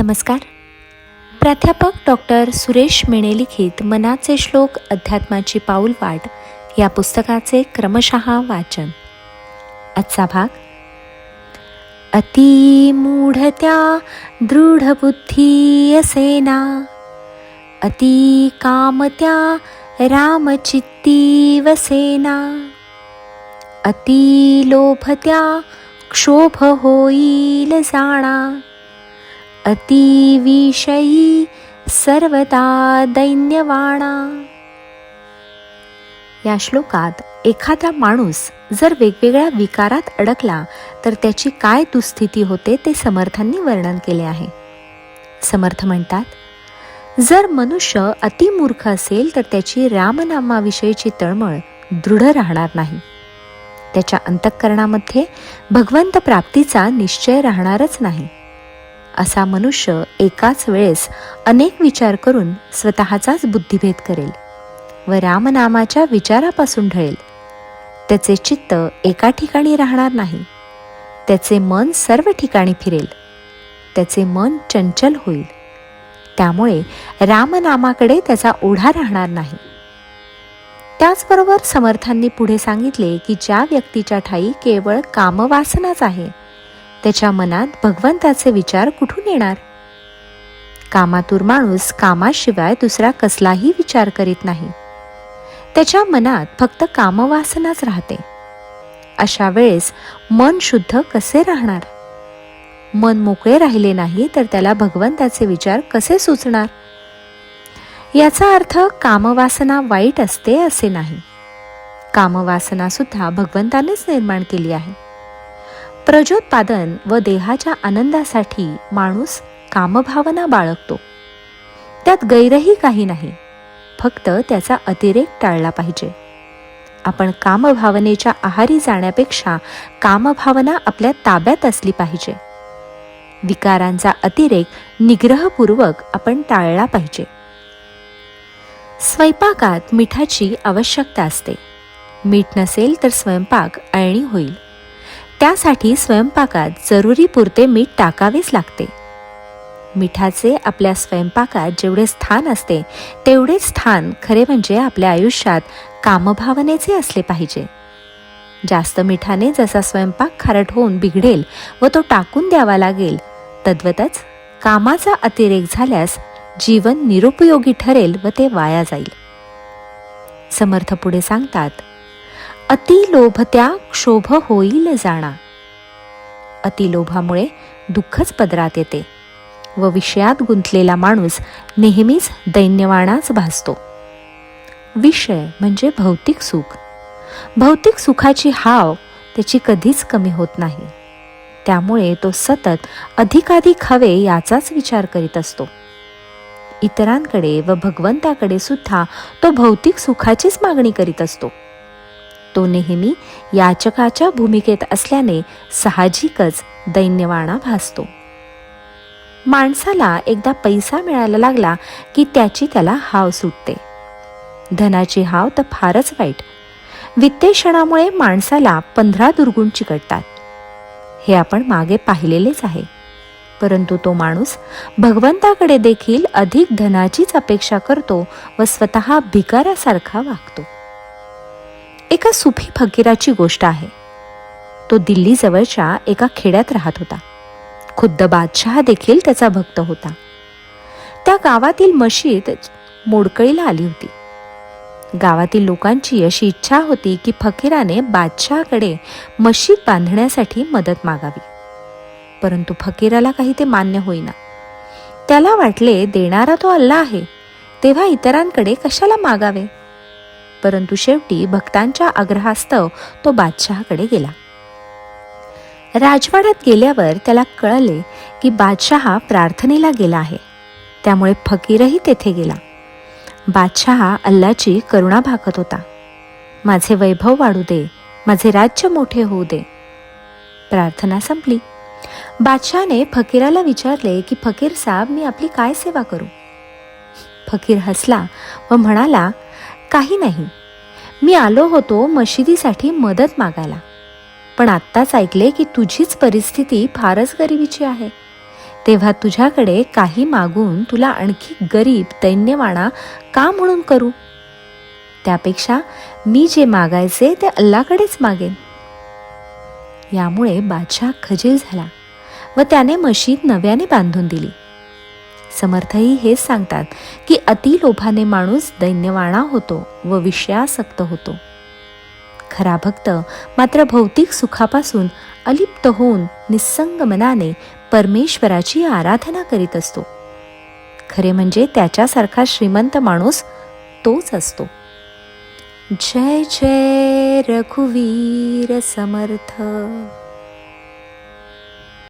नमस्कार. प्राध्यापक डॉक्टर सुरेश मेणे लिखित मनाचे श्लोक अध्यात्माची पाऊल वाट या पुस्तकाचे क्रमशः वाचन. आजचा भाग. अति मूढत्या दृढबुद्धी असेना. अति कामत्या रामचित्ती वसेना. अति लोभत्या क्षोभ होईल जाणा. अतिविषयी सर्वदा दैन्यवाणा. या श्लोकात एखादा माणूस जर वेगवेगळ्या विकारात अडकला तर त्याची काय दुस्थिती होते ते समर्थांनी वर्णन केले आहे. समर्थ म्हणतात जर मनुष्य अतिमूर्ख असेल तर त्याची रामनामाविषयीची तळमळ दृढ राहणार नाही. त्याच्या अंतःकरणामध्ये भगवंत प्राप्तीचा निश्चय राहणारच नाही. असा मनुष्य एकाच वेळेस अनेक विचार करून स्वतःचाच बुद्धिभेद करेल व रामनामाच्या विचारापासून ढळेल. त्याचे चित्त एका ठिकाणी राहणार नाही. त्याचे मन सर्व ठिकाणी फिरेल. त्याचे मन चंचल होईल. त्यामुळे रामनामाकडे त्याचा ओढा राहणार नाही. त्याचबरोबर समर्थांनी पुढे सांगितले की ज्या व्यक्तीच्या ठाई केवळ कामवासनाच आहे त्याच्या मनात भगवंताचे विचार कुठून येणार? कामातूर माणूस कामाशिवाय दुसरा कसलाही विचार करीत नाही. त्याच्या मनात फक्त कामवासनाच राहते. अशा वेळेस मन शुद्ध कसे राहणार? मन मोकळे राहिले नाही तर त्याला भगवंताचे विचार कसे सुचणार? याचा अर्थ कामवासना वाईट असते असे नाही. कामवासना सुद्धा भगवंतानेच निर्माण केली आहे. प्रजोत्पादन व देहाच्या आनंदासाठी माणूस कामभावना बाळगतो. त्यात गैरही काही नाही फक्त त्याचा अतिरेक टाळला पाहिजे. आपण कामभावनेच्या आहारी जाण्यापेक्षा कामभावना आपल्या ताब्यात असली पाहिजे. विकारांचा अतिरेक निग्रहपूर्वक आपण टाळला पाहिजे. स्वयंपाकात मिठाची आवश्यकता असते. मीठ नसेल तर स्वयंपाक अळणी होईल. त्यासाठी स्वयंपाकात जरुरी पुरते मीठ टाकावेच लागते. मिठाचे आपल्या स्वयंपाकात जेवढे स्थान असते तेवढेच स्थान खरे म्हणजे आपल्या आयुष्यात कामभावनेचे असले पाहिजे. जास्त मिठाने जसा स्वयंपाक खारट होऊन बिघडेल व तो टाकून द्यावा लागेल तद्वतच कामाचा अतिरेक झाल्यास जीवन निरुपयोगी ठरेल व ते वाया जाईल. समर्थ पुढे सांगतात अतिलोभत्या क्षोभ होईल जाणा. अतिलोभामुळे दुःखच पदरात येते व विषयात गुंतलेला माणूस नेहमीच दैन्यवाणाच भासतो. विषय म्हणजे भौतिक सुख. भौतिक सुखाची हाव त्याची कधीच कमी होत नाही. त्यामुळे तो सतत अधिकाधिक हवे याचाच विचार करीत असतो. इतरांकडे व भगवंताकडे सुद्धा तो भौतिक सुखाचीच मागणी करीत असतो. तो नेहमी याचकाच्या भूमिकेत असल्याने साहजिकच दैन्यवाणा भासतो. माणसाला एकदा पैसा मिळायला लागला की त्याची त्याला हाव सुटते. धनाची हाव तर फारच वाईट. वित्तेषणामुळे माणसाला पंधरा दुर्गुण चिकटतात. हे आपण मागे पाहिलेलेच आहे. परंतु तो माणूस भगवंताकडे देखील अधिक धनाचीच अपेक्षा करतो व स्वतः भिकाऱ्यासारखा वागतो. एका सुफी फकीराची गोष्ट आहे. तो दिल्लीजवळच्या एका खेड्यात राहत होता. खुद्द बादशहा देखील त्याचा भक्त होता. त्या गावातील मशीद मोडकळीला आली होती. गावातील लोकांची अशी इच्छा होती की फकीराने बादशहाकडे मशीद बांधण्यासाठी मदत मागावी. परंतु फकीराला काही ते मान्य होईना. त्याला वाटले देणारा तो अल्ला आहे. तेव्हा इतरांकडे कशाला मागावे? परंतु शेवटी भक्तांच्या आग्रहास्तव तो बादशहाकडे गेला. राजवाड्यात गेल्यावर त्याला कळले की बादशहा प्रार्थनेला गेला आहे. त्यामुळे फकीरही तेथे गेला. बादशहा अल्लाची करुणा भागत होता. माझे वैभव वाढू दे माझे राज्य मोठे होऊ दे. प्रार्थना संपली. बादशहाने फकीराला विचारले की फकीर साहेब मी आपली काय सेवा करू? फकीर हसला व म्हणाला काही नाही. मी आलो होतो मशिदीसाठी मदत मागायला. पण आत्ताच ऐकले की तुझीच परिस्थिती फारच गरिबीची आहे. तेव्हा तुझ्याकडे काही मागून तुला आणखी गरीब दैन्यवाणा का म्हणून करू? त्यापेक्षा मी जे मागायचे ते अल्लाकडेच मागेन. यामुळे बादशाह खजील झाला व त्याने मशीद नव्याने बांधून दिली. समर्थही हेच सांगतात की अतिलोभाने माणूस दैन्यवाणा होतो व विषयासक्त होतो. खरा भक्त मात्र भौतिक सुखापासून अलिप्त होऊन निस्संग मनाने परमेश्वराची आराधना करीत असतो. खरे म्हणजे त्याच्यासारखा श्रीमंत माणूस तोच असतो. जय जय रघुवीर समर्थ.